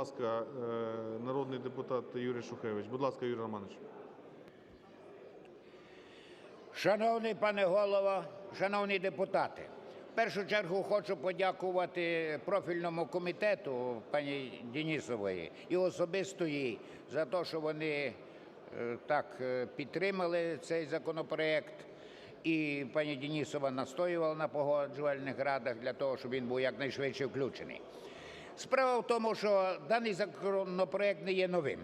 Будь ласка, е, народний депутат Юрій Шухевич. Будь ласка, Юрій Романович. Шановний пане голово, шановні депутати, в першу чергу хочу подякувати профільному комітету пані Денісової і особисто їй за те, що вони е, так е, підтримали цей законопроект. І пані Денісова настоювала на погоджувальних радах для того, щоб він був якнайшвидше включений. Справа в тому, що даний законопроект не є новим.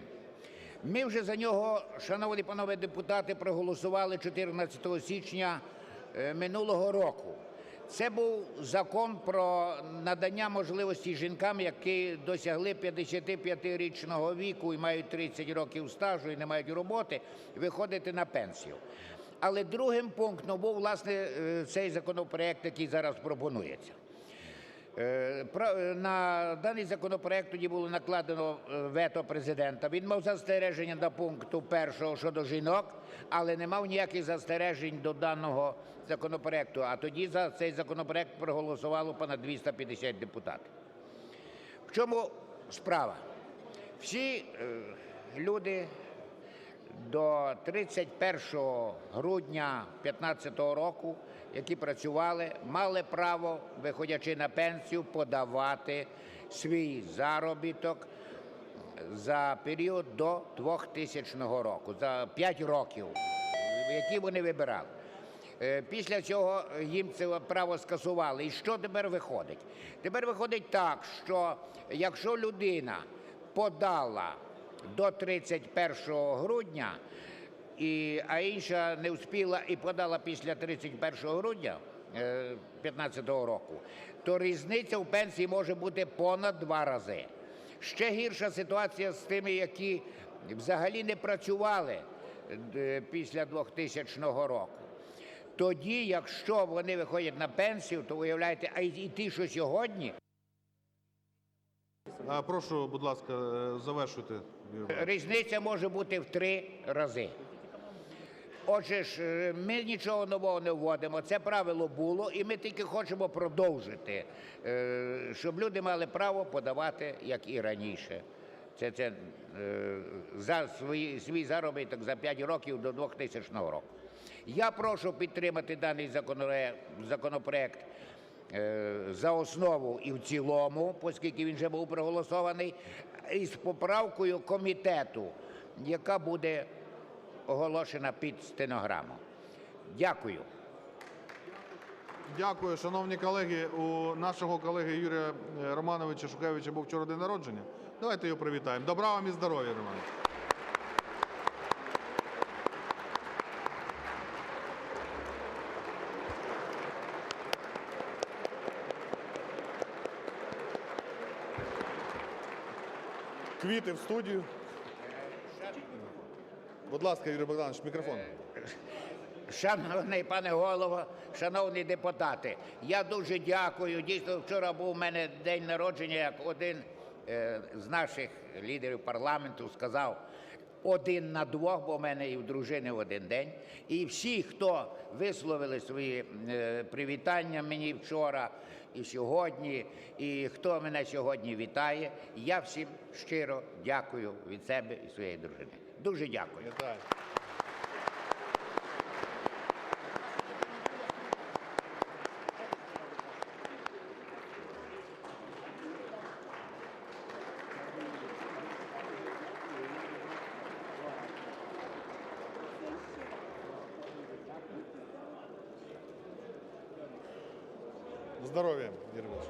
Ми вже за нього, шановні панове депутати, проголосували 14 січня е, минулого року. Це був закон про надання можливості жінкам, які досягли 55-річного віку і мають 30 років стажу і не мають роботи, виходити на пенсію. Але другим пунктом був власне е, цей законопроект, який зараз пропонується. Е, е, На даний законопроект тоді було накладено е, вето президента. Він мав застереження до пункту першого щодо жінок, але не мав ніяких застережень до даного законопроекту. А тоді за цей законопроект проголосувало понад 250 депутатів. В чому справа? Всі люди до 31 грудня 2015 року, які працювали, мали право, виходячи на пенсію, подавати свій заробіток за період до 2000 року, за 5 років, які вони вибирали. Е, Після цього їм це право скасували. І що тепер виходить? Тепер виходить так, що якщо людина подала до 31 грудня, і, а інша не встигла і подала після 31 грудня 2015 року, то різниця в пенсії може бути понад два рази. Ще гірша ситуація з тими, які взагалі не працювали е, після 2000 року. Тоді, якщо вони виходять на пенсію, то уявляєте, а і ті, що сьогодні, Прошу, будь ласка, е, завершуйте. Різниця може бути в три рази. Отже ж, е, ми нічого нового не вводимо. Це правило було, і ми тільки хочемо продовжити, е, щоб люди мали право подавати, як і раніше. Це, це за свої, свій заробіток за 5 років до 2000 року. Я прошу підтримати даний законопроект за основу і в цілому, оскільки він вже був проголосований, із поправкою комітету, яка буде оголошена під стенограму. Дякую. Дякую, шановні колеги. У нашого колеги Юрія е, Романовича Шухевича був вчора день народження. Давайте його привітаємо. Добра вам і здоров'я, Романович. Квіти в студію. Будь ласка, Юрій Богданович, мікрофон. Шановний пане голово, шановні депутати, я дуже дякую. Дійсно, вчора був у мене день народження, як один е, з наших лідерів парламенту сказав. Один на двох, бо в мене і в дружини один день. І всі, хто висловили свої е, привітання мені вчора і сьогодні, і хто мене сьогодні вітає, я всім щиро дякую від себе і своєї дружини. Дуже дякую. Здоров'я, Юрій Іванович.